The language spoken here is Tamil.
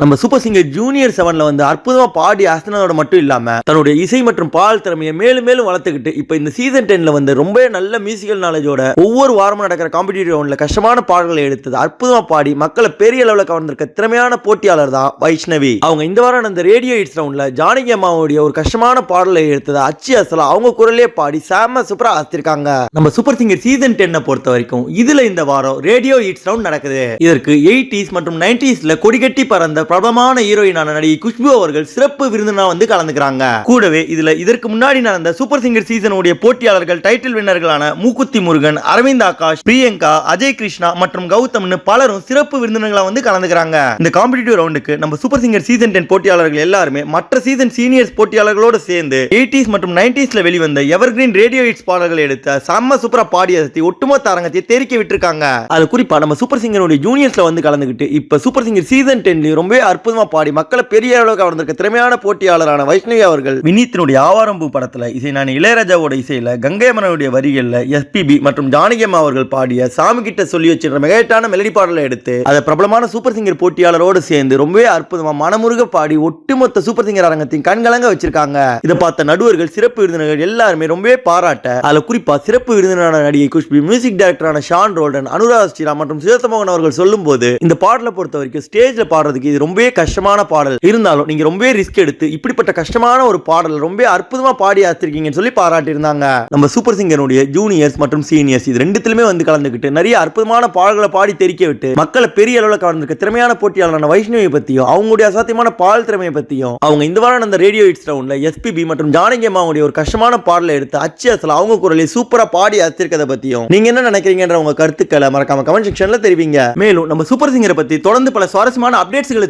நம்ம சூப்பர் சிங்கர் ஜூனியர் செவன்ல வந்து அற்புதமா பாடி அசனோட மட்டும் இல்லாம தன்னுடைய இசை மற்றும் பால் திறமையை மேலும் மேலும் வளர்த்துக்கிட்டு இப்போ இந்த சீசன் டென்ல வந்து ரொம்ப நல்ல மியூசிக்கல் நாலேஜோட ஒவ்வொரு வாரமும் நடக்கிற காம்படிட்டிவ் ரவுண்ட்ல கஷ்டமான பாடல்களை எடுத்தது அற்புதமா பாடி மக்களை பெரிய அளவில் கவர்ந்திருக்க திறமையான போட்டியாளர் தான் வைஷ்ணவி. அவங்க இந்த வாரம் அந்த ரேடியோ இட்ஸ் ரவுண்ட்ல ஜானகி அம்மாவுடைய ஒரு கஷ்டமான பாடலை எடுத்தது அச்சு அசலா அவங்க குரலே பாடி சாம சூப்பரா ஆசிருக்காங்க நம்ம சூப்பர் சிங்கர் சீசன் டென்னை பொறுத்த வரைக்கும் இதுல இந்த வாரம் ரேடியோ இட்ஸ் ரவுண்ட் நடக்குது. இதற்கு எயிட்டிஸ் மற்றும் நைன்டிஸ்ல கொடிகட்டி பறந்த பிரபலமான ஹீரோயினான நடிகை குஷ்பு அவர்கள் சிறப்பு விருந்தினா வந்து கலந்துக்கிறாங்க. கூடவே இதுல இதற்கு முன்னாடி நடந்த சூப்பர் சிங்கர் சீசனுடைய போட்டியாளர்கள் டைட்டில் வின்னர்களான மூக்குத்தி முருகன் அரவிந்த் ஆகாஷ் பிரியங்கா அஜய் கிருஷ்ணா மற்றும் கௌதம்னு பலரும் சிறப்பு விருந்தினர்களா வந்து கலந்துக்கிறாங்க. இந்த காம்படிட்டிவ் ரவுண்டுக்கு நம்ம சூப்பர் சிங்கர் சீசன் டென் போட்டியாளர்கள் எல்லாருமே மற்ற சீசன் சீனியர்ஸ் போட்டியாளர்களோடு சேர்ந்து எயிட்டிஸ் மற்றும் நைன்டிஸ்ல வெளிவந்த எவர்கிரீன் ரேடியோ ஹிட்ஸ் பாடல்களை எடுத்த செம்ம சூப்பரா பாடிய சக்தி ஒட்டுமொத்த அரங்கத்தை தெரிக்க விட்டுருக்காங்க. அது குறிப்பா நம்ம சூப்பர் சிங்கருடைய ஜூனியர்ஸ்ல வந்து கலந்துக்கிட்டு இப்ப சூப்பர் சிங்கர் சீசன் டென்லயும் ரொம்பவே அற்புதமா பாடி மக்களை பெரிய அளவுக்கு அவர்ந்திருக்க திறமையான போட்டியாளரான வைஷ்ணவி அவர்கள் வினீத்தினுடைய ஆவாரம்பூ படத்துல இசை நான் இளையராஜாவோட இசையில கங்கை வரிகளில் எஸ்பிபி மற்றும் ஜானகியம்மா அவர்கள் பாடிய சாமி கிட்ட சொல்லி வச்சிருந்த மெகட்டான மெலடி பாடலை எடுத்து அதை பிரபலமான சூப்பர் சிங்கர் போட்டியாளரோடு சேர்ந்து ரொம்பவே அற்புதமா மனமுருக பாடி ஒட்டுமொத்த சூப்பர் சிங்கர் அரங்கத்தின் கண்கலங்க வச்சிருக்காங்க. இதை பார்த்த நடுவர்கள் சிறப்பு விருந்தினர்கள் எல்லாருமே ரொம்பவே பாராட்ட அதுல குறிப்பா சிறப்பு விருந்தினரான நடிகை குஷ்பி மியூசிக் டைரக்டரான ஷான் ரோல்டன் அனுராக் ஸ்ரீராம் மற்றும் சிவத்தமோகன் அவர்கள் சொல்லும்போது இந்த பாடலை பொறுத்த வரைக்கும் ஸ்டேஜ்ல பாடுறதுக்கு இது ரொம்பவே கஷ்டமான பாடல். இருந்தாலும் நீங்க ரொம்பவே ரிஸ்க் எடுத்து இப்படிப்பட்ட கஷ்டமான ஒரு பாடல் ரொம்ப அற்புதமா பாடி ஆத்திருக்கீங்கன்னு சொல்லி பாராட்டியிருந்தாங்க. நம்ம சூப்பர் சிங்கருடைய ஜூனியர்ஸ் மற்றும் சீனியர்ஸ் இது ரெண்டுத்திலுமே வந்து கலந்துக்கிட்டு நிறைய அற்புதமான பாடல்களை பாடி தெரிக்க விட்டு மக்களை பெரிய அளவில் கலந்துருக்க திறமையான போட்டியாளரான வைஷ்ணவியை பத்தியும் அவங்களுடைய அசாத்தியமான பால் திறமையை பத்தியும் அவங்க இந்த வாரம் அந்த ரேடியோ இட்ஸ் ரவுண்ட்ல எஸ்பிபி மற்றும் ஜானகி அம்மாவுடைய ஒரு கஷ்டமான பாடலை எடுத்து அச்சு அசல அவங்க குரலை சூப்பரா பாடி அச்சிருக்கதை பத்தியும் நீங்க என்ன நினைக்கிறீங்கன்ற உங்க கருத்துக்களை மறக்காம கமெண்ட் செக்ஷன்ல தெரிவிங்க. மேலும் நம்ம சூப்பர் சிங்கரை பத்தி தொடர்ந்து பல சுவாரஸ்யமான அப்டேட்ஸ்களை